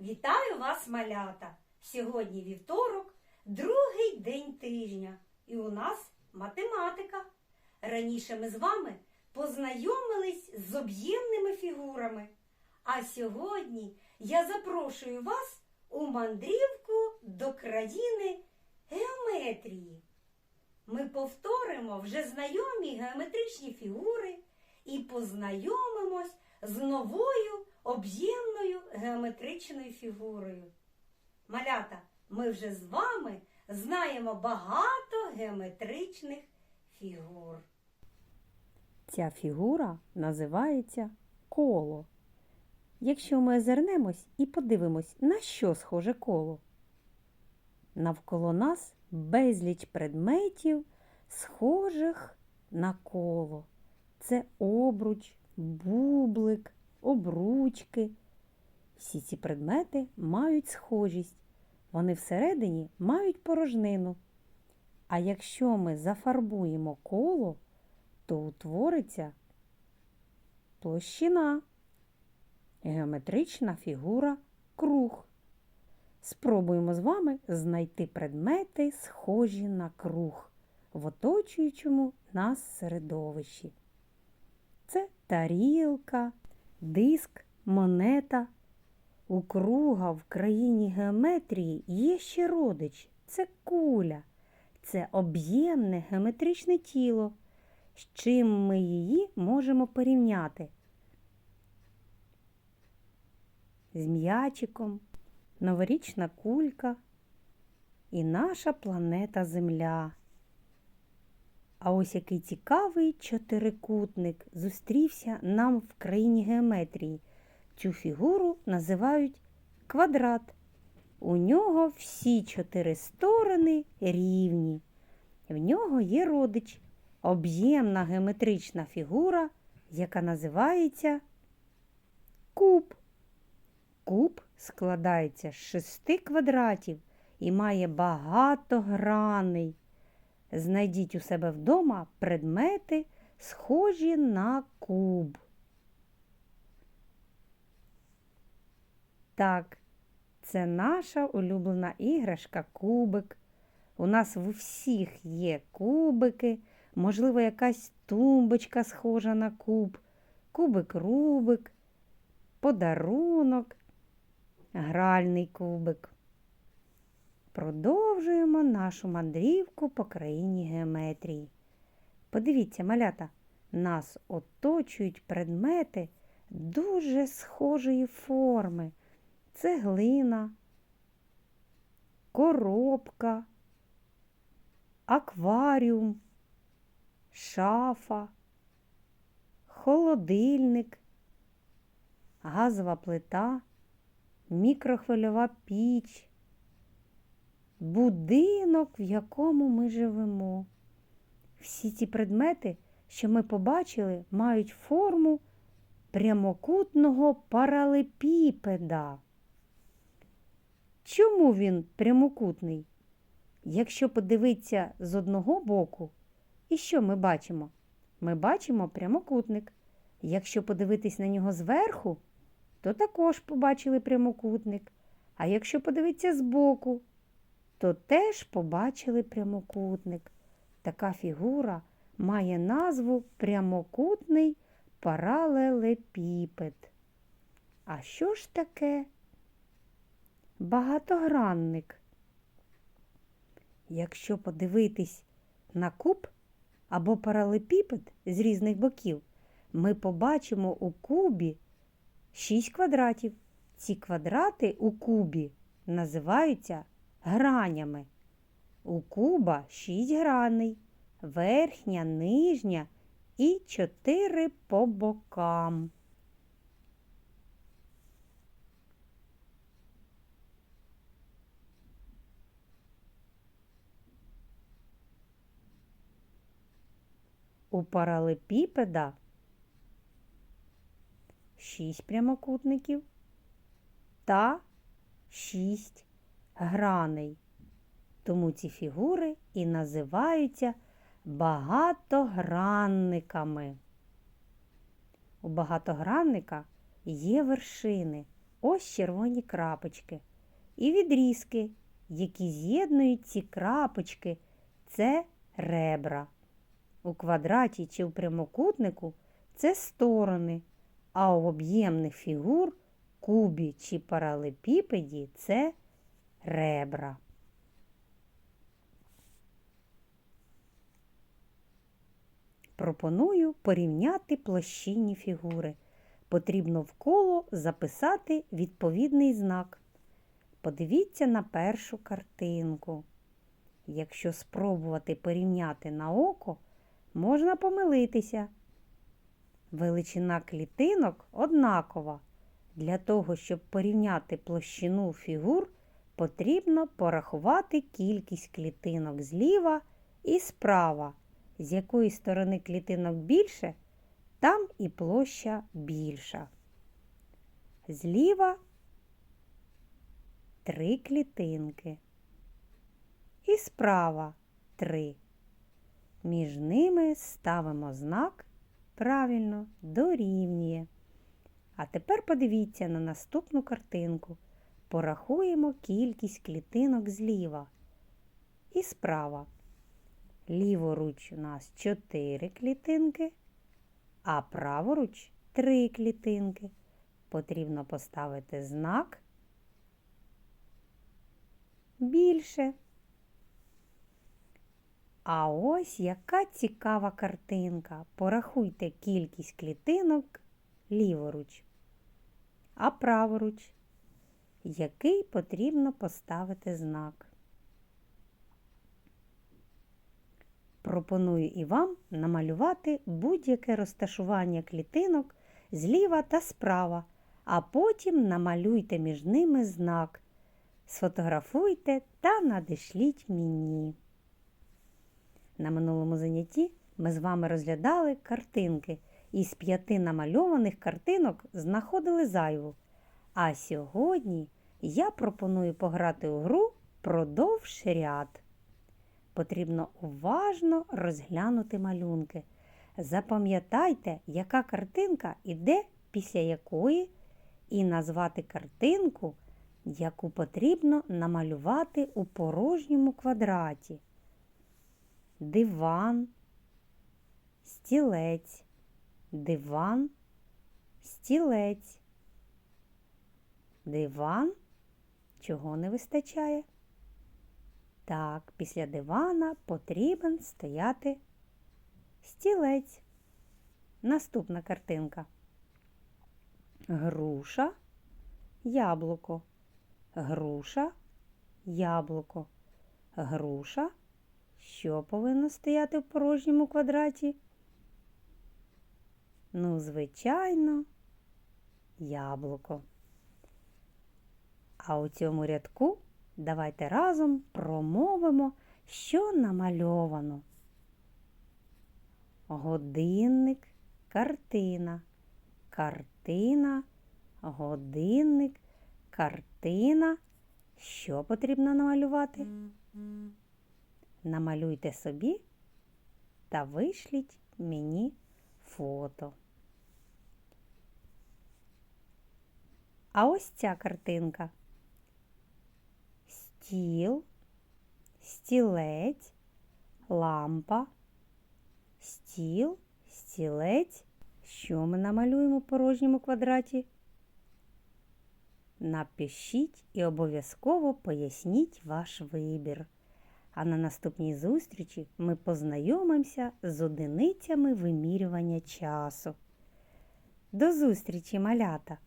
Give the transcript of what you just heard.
Вітаю вас, малята! Сьогодні вівторок, другий день тижня, і у нас математика. Раніше ми з вами познайомились з об'ємними фігурами. А сьогодні я запрошую вас у мандрівку до країни геометрії. Ми повторимо вже знайомі геометричні фігури і познайомимось з новою об'ємною геометричною фігурою. Малята, ми вже з вами знаємо багато геометричних фігур. Ця фігура називається коло. Якщо ми озирнемось і подивимось, на що схоже коло. Навколо нас безліч предметів, схожих на коло. Це обруч, бублик, обручки. Всі ці предмети мають схожість. Вони всередині мають порожнину. А якщо ми зафарбуємо коло, то утвориться площина, геометрична фігура круг. Спробуємо з вами знайти предмети, схожі на круг в оточуючому нас середовищі. Це тарілка, диск, монета. У круга в країні геометрії є ще родич це куля. Це об'ємне геометричне тіло. З чим ми її можемо порівняти? З м'ячиком, новорічна кулька і наша планета Земля. А ось який цікавий чотирикутник зустрівся нам в країні геометрії. Цю фігуру називають квадрат. У нього всі чотири сторони рівні. В нього є родич, об'ємна геометрична фігура, яка називається куб. Куб складається з шести квадратів і має багато граней. Знайдіть у себе вдома предмети, схожі на куб. Так, це наша улюблена іграшка кубик. У нас в усіх є кубики, можливо, якась тумбочка схожа на куб, кубик-рубик, подарунок, гральний кубик. Продовжуємо нашу мандрівку по країні геометрії. Подивіться, малята, нас оточують предмети дуже схожої форми. Цеглина, коробка, акваріум, шафа, холодильник, газова плита, мікрохвильова піч, будинок, в якому ми живемо. Всі ці предмети, що ми побачили, мають форму прямокутного паралепіпеда. Чому він прямокутний? Якщо подивитися з одного боку, і що ми бачимо? Ми бачимо прямокутник. Якщо подивитись на нього зверху, то також побачили прямокутник. А якщо подивитися збоку, то теж побачили прямокутник. Така фігура має назву прямокутний паралелепіпед. А що ж таке багатогранник? Якщо подивитись на куб або паралепіпед з різних боків, ми побачимо у кубі 6 квадратів. Ці квадрати у кубі називаються гранями. У куба 6 граней, верхня, нижня і 4 по бокам. У паралепіпеда 6 прямокутників та 6 граней. Тому ці фігури і називаються багатогранниками. У багатогранника є вершини, ось червоні крапочки і відрізки, які з'єднують ці крапочки. Це ребра. У квадраті чи в прямокутнику це сторони, а у об'ємних фігур, кубі чи паралепіпеді це ребра. Пропоную порівняти площинні фігури. Потрібно в коло записати відповідний знак. Подивіться на першу картинку. Якщо спробувати порівняти на око, можна помилитися. Величина клітинок однакова. Для того, щоб порівняти площину фігур, потрібно порахувати кількість клітинок зліва і справа. З якої сторони клітинок більше, там і площа більша. Зліва три клітинки. І справа три. Між ними ставимо знак правильно дорівнює. А тепер подивіться на наступну картинку. Порахуємо кількість клітинок зліва і справа. Ліворуч у нас 4 клітинки, а праворуч 3 клітинки. Потрібно поставити знак більше. А ось яка цікава картинка. Порахуйте кількість клітинок ліворуч, а праворуч, який потрібно поставити знак. Пропоную і вам намалювати будь-яке розташування клітинок зліва та справа, а потім намалюйте між ними знак. Сфотографуйте та надішліть мені. На минулому занятті ми з вами розглядали картинки. Із п'яти намальованих картинок знаходили зайву. А сьогодні я пропоную пограти у гру продовж ряд. Потрібно уважно розглянути малюнки. Запам'ятайте, яка картинка іде після якої, і назвати картинку, яку потрібно намалювати у порожньому квадраті. Диван, стілець, диван, стілець. Диван чого не вистачає? Так, після дивана потрібен стояти стілець. Наступна картинка. Груша, яблуко. Груша, яблуко. Груша. Що повинно стояти в порожньому квадраті? Ну, звичайно, яблуко. А у цьому рядку давайте разом промовимо, що намальовано. Годинник, картина, картина, годинник, картина. Що потрібно намалювати? Намалюйте собі та вишліть мені фото. А ось ця картинка. Стіл, стілець, лампа, стіл, стілець. Що ми намалюємо в порожньому квадраті? Напишіть і обов'язково поясніть ваш вибір. А на наступній зустрічі ми познайомимося з одиницями вимірювання часу. До зустрічі, малята!